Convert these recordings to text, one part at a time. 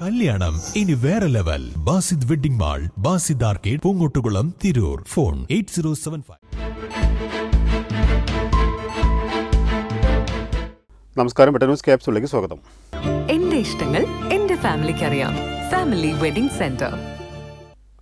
കല്യാണം. ഇനി വേറെ level. Basid wedding mall Basid arcade Poongottukulam Tirur. Phone eight zero seven five. നമസ്കാരം. Better news ക്യാപ്സിലേക്ക് സ്വാഗതം. എന്റെ ഇഷ്ടങ്ങൾ എന്റെ ഫാമിലിക്ക് അറിയാം. Family wedding centre.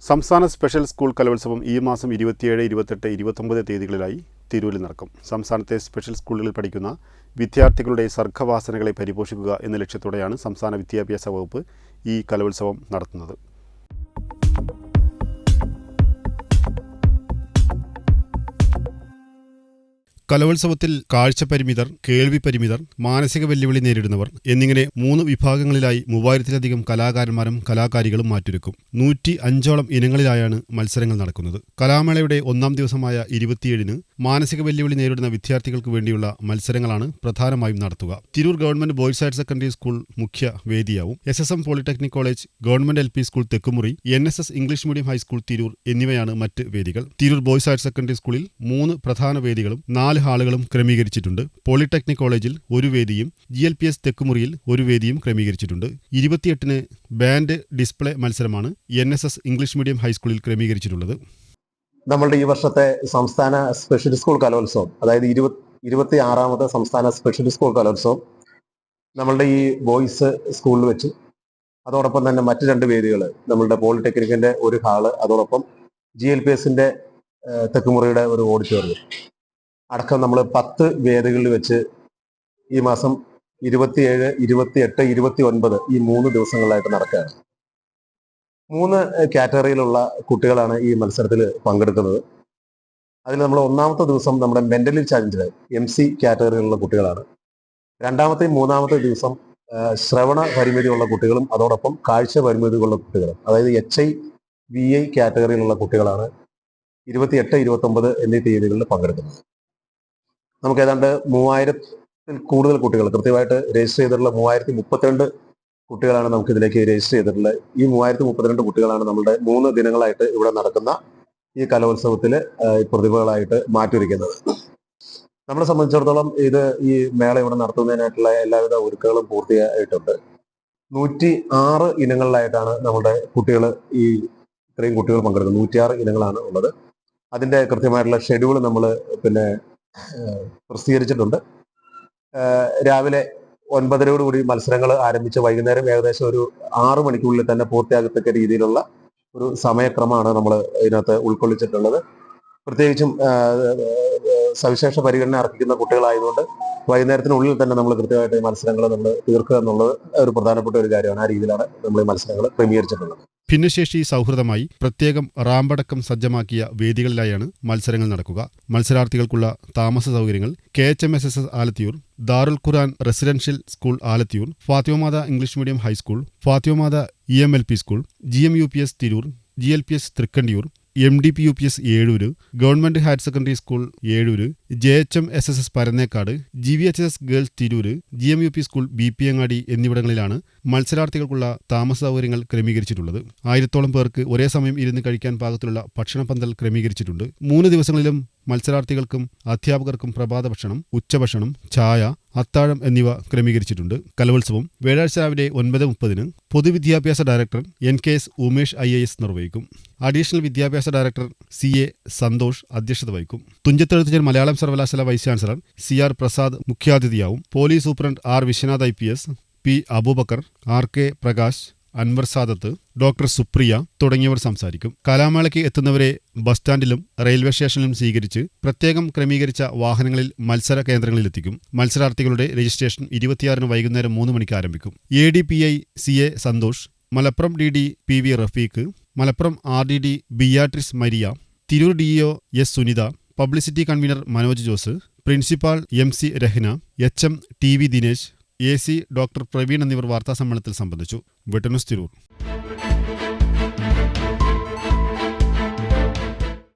സംസ്ഥാന സ്പെഷ്യൽ സ്കൂൾ കലോത്സവം ഈ മാസം ഇരുപത്തിയേഴ് ഇരുപത്തെട്ട് ഇരുപത്തൊമ്പത് തീയതികളിലായി തിരൂരിൽ നടക്കും. സംസ്ഥാനത്തെ സ്പെഷ്യൽ സ്കൂളുകളിൽ പഠിക്കുന്ന വിദ്യാർത്ഥികളുടെ സർഗവാസനകളെ പരിപോഷിക്കുക എന്ന ലക്ഷ്യത്തോടെയാണ് സംസ്ഥാന വിദ്യാഭ്യാസ വകുപ്പ് ഈ കലോത്സവം നടത്തുന്നത്. കലോത്സവത്തിൽ കാഴ്ച പരിമിതർ കേൾവി പരിമിതർ മാനസിക വെല്ലുവിളി നേരിടുന്നവർ എന്നിങ്ങനെ മൂന്ന് വിഭാഗങ്ങളിലായി മൂവായിരത്തിലധികം കലാകാരന്മാരും കലാകാരികളും മാറ്റൊരുക്കും. നൂറ്റി അഞ്ചോളം ഇനങ്ങളിലായാണ് മത്സരങ്ങൾ നടക്കുന്നത്. കലാമേളയുടെ ഒന്നാം ദിവസമായ ഇരുപത്തിയേഴിന് മാനസിക വെല്ലുവിളി നേരിടുന്ന വിദ്യാർത്ഥികൾക്ക് വേണ്ടിയുള്ള മത്സരങ്ങളാണ് പ്രധാനമായും നടത്തുക. Tirur government boys higher secondary school മുഖ്യ വേദിയാവും. S S M polytechnic college government L P school Thekkumuri N S S English medium high school Tirur എന്നിവയാണ് മറ്റ് വേദികൾ. തിരൂർ ബോയ്സ് ഹയർ സെക്കൻഡറി സ്കൂളിൽ മൂന്ന് പ്രധാന വേദികളും നാല് ഹാളുകളും ക്രമീകരിച്ചിട്ടുണ്ട്. പോളിടെക്നിക് കോളേജിൽ ഒരു വേദിയും ജി എൽ പി എസ് തെക്കുമുറിയിൽ ഒരു വേദിയും ക്രമീകരിച്ചിട്ടുണ്ട്. ഇരുപത്തിയെട്ടിന് ബാൻഡ് ഡിസ്പ്ലേ മത്സരമാണ് N S S English medium ഹൈസ്കൂളിൽ ക്രമീകരിച്ചിട്ടുള്ളത്. നമ്മളുടെ ഈ വർഷത്തെ സംസ്ഥാന സ്പെഷ്യൽ സ്കൂൾ കലോത്സവം അതായത് ഇരുപത്തി ഇരുപത്തി ആറാമത്തെ സംസ്ഥാന സ്പെഷ്യൽ സ്കൂൾ കലോത്സവം നമ്മളുടെ ഈ ബോയ്സ് സ്കൂളിൽ വെച്ച്. അതോടൊപ്പം തന്നെ മറ്റു രണ്ട് വേദികൾ നമ്മളുടെ പോളിടെക്നിക്കിന്റെ ഒരു ഹാൾ അതോടൊപ്പം ജി എൽ പി എസിന്റെ തെക്കുമുറിയുടെ ഒരു ഓഡിറ്റോറിയം അടക്കം നമ്മൾ പത്ത് വേദികളിൽ വെച്ച് ഈ മാസം ഇരുപത്തിയേഴ് ഇരുപത്തിയെട്ട് ഇരുപത്തി ഒൻപത് ഈ മൂന്ന് ദിവസങ്ങളിലായിട്ട് നടക്കുകയാണ്. മൂന്ന് കാറ്റഗറിയിലുള്ള കുട്ടികളാണ് ഈ മത്സരത്തിൽ പങ്കെടുക്കുന്നത്. അതിൽ നമ്മൾ ഒന്നാമത്തെ ദിവസം നമ്മുടെ മെന്റലി ചാലഞ്ച് എം സി കാറ്റഗറിയിലുള്ള കുട്ടികളാണ്. രണ്ടാമത്തെയും മൂന്നാമത്തെ ദിവസം ശ്രവണ പരിമിതിയുള്ള കുട്ടികളും അതോടൊപ്പം കാഴ്ച പരിമിതികളുള്ള കുട്ടികളും അതായത് എച്ച് ഐ വി ഐ കാറ്റഗറിയിലുള്ള കുട്ടികളാണ് ഇരുപത്തിയെട്ട് ഇരുപത്തൊമ്പത് എന്നീ തീയതികളിൽ പങ്കെടുക്കുന്നത്. നമുക്ക് ഏതാണ്ട് മൂവായിരത്തിൽ കൂടുതൽ കുട്ടികൾ കൃത്യമായിട്ട് രജിസ്റ്റർ ചെയ്തിട്ടുള്ള മൂവായിരത്തി മുപ്പത്തിരണ്ട് കുട്ടികളാണ് നമുക്ക് ഇതിലേക്ക് രജിസ്റ്റർ ചെയ്തിട്ടുള്ളത് ഈ മൂവായിരത്തി മുപ്പത്തിരണ്ട് കുട്ടികളാണ് നമ്മുടെ മൂന്ന് ദിനങ്ങളായിട്ട് ഇവിടെ നടക്കുന്ന ഈ കലോത്സവത്തിൽ പ്രതിഭകളായിട്ട് മാറ്റിവരിക്കുന്നത് നമ്മളെ സംബന്ധിച്ചിടത്തോളം ഇത് ഈ മേള ഇവിടെ നടത്തുന്നതിനായിട്ടുള്ള എല്ലാവിധ ഒരുക്കങ്ങളും പൂർത്തിയായിട്ടുണ്ട്. നൂറ്റി ആറ് ഇനങ്ങളിലായിട്ടാണ് നമ്മുടെ കുട്ടികൾ ഈ ഇത്രയും കുട്ടികൾ പങ്കെടുക്കുന്നത്. നൂറ്റിയാറ് ഇനങ്ങളാണ് ഉള്ളത്. അതിന്റെ കൃത്യമായിട്ടുള്ള ഷെഡ്യൂൾ നമ്മൾ പിന്നെ പ്രസിദ്ധീകരിച്ചിട്ടുണ്ട്. രാവിലെ ഒൻപതരയോട് കൂടി മത്സരങ്ങൾ ആരംഭിച്ച് വൈകുന്നേരം ഏകദേശം ഒരു ആറ് മണിക്കുള്ളിൽ തന്നെ പൂർത്തിയാകത്തക്ക രീതിയിലുള്ള ഒരു സമയക്രമമാണ് നമ്മൾ ഇതിനകത്ത് ഉൾക്കൊള്ളിച്ചിട്ടുള്ളത്. പ്രത്യേകിച്ചും സവിശേഷ പരിഗണന അർപ്പിക്കുന്ന കുട്ടികളായതുകൊണ്ട് വൈകുന്നേരത്തിനുള്ളിൽ തന്നെ നമ്മൾ കൃത്യമായിട്ട് ഈ മത്സരങ്ങൾ നമ്മൾ തീർക്കുക എന്നുള്ളത് ഒരു പ്രധാനപ്പെട്ട ഒരു കാര്യമാണ്. ആ രീതിയിലാണ് നമ്മൾ ഈ മത്സരങ്ങൾ ക്രമീകരിച്ചിട്ടുള്ളത്. ഭിന്നശേഷി സൗഹൃദമായി പ്രത്യേകം റാമ്പടക്കം സജ്ജമാക്കിയ വേദികളിലായാണ് മത്സരങ്ങൾ നടക്കുക. മത്സരാർത്ഥികൾക്കുള്ള താമസ സൗകര്യങ്ങൾ K H M S S S Alathiyur Darul Quran residential school Alathiyur Fathimamatha English medium high school Fathimamatha E M L P school G M U P S Tirur G L P S Thrikkandiyur M D P U P S Ezhur government higher secondary school Ezhur J H M S S S Parannekkad G V H S girls Tirur G M U P school B P Angadi എന്നിവിടങ്ങളിലാണ് മത്സരാർത്ഥികൾക്കുള്ള താമസ സൗകര്യങ്ങൾ ക്രമീകരിച്ചിട്ടുള്ളത്. ആയിരത്തോളം പേർക്ക് ഒരേ സമയം ഇരുന്ന് കഴിക്കാൻ പാകത്തിലുള്ള ഭക്ഷണ പന്തൽ ക്രമീകരിച്ചിട്ടുണ്ട്. മൂന്ന് ദിവസങ്ങളിലും മത്സരാർത്ഥികൾക്കും അധ്യാപകർക്കും പ്രഭാത ഭക്ഷണം ഉച്ചഭക്ഷണം ചായ അത്താഴം എന്നിവ ക്രമീകരിച്ചിട്ടുണ്ട്. കലോത്സവം വ്യാഴാഴ്ച രാവിലെ ഒൻപത് മുപ്പതിന് പൊതുവിദ്യാഭ്യാസ director N K S Umesh I A S നിർവഹിക്കും. അഡീഷണൽ വിദ്യാഭ്യാസ ഡയറക്ടർ സി എ സന്തോഷ് അധ്യക്ഷത വഹിക്കും. തുഞ്ചത്തെഴുത്തച്ഛൻ മലയാളം സർവകലാശാല vice chancellor C R Prasad മുഖ്യാതിഥിയാവും. Police superintendent R Viswanath I P S P Abubacker R K Prakash Anwar Sadath doctor Supriya തുടങ്ങിയവർ സംസാരിക്കും. കലാമേളയ്ക്ക് എത്തുന്നവരെ bus സ്റ്റാൻഡിലും railway സ്റ്റേഷനിലും സ്വീകരിച്ച് പ്രത്യേകം ക്രമീകരിച്ച വാഹനങ്ങളിൽ മത്സര കേന്ദ്രങ്ങളിലെത്തിക്കും മത്സരാർത്ഥികളുടെ രജിസ്ട്രേഷൻ ഇരുപത്തിയാറിന് വൈകുന്നേരം മൂന്ന് മണിക്ക് ആരംഭിക്കും. A D P I C A Santhosh Malappuram D D P V Rafeeq Malappuram R D D Beatrice Maria Tirur D O S Sunitha publicity convenor Manoj Jose principal M C Rahna H M T V Dinesh A C doctor Praveen എന്നിവർ വാർത്താസമ്മേളനത്തിൽ സംബന്ധിച്ചു. വെട്ടനുസ് തിരൂർ.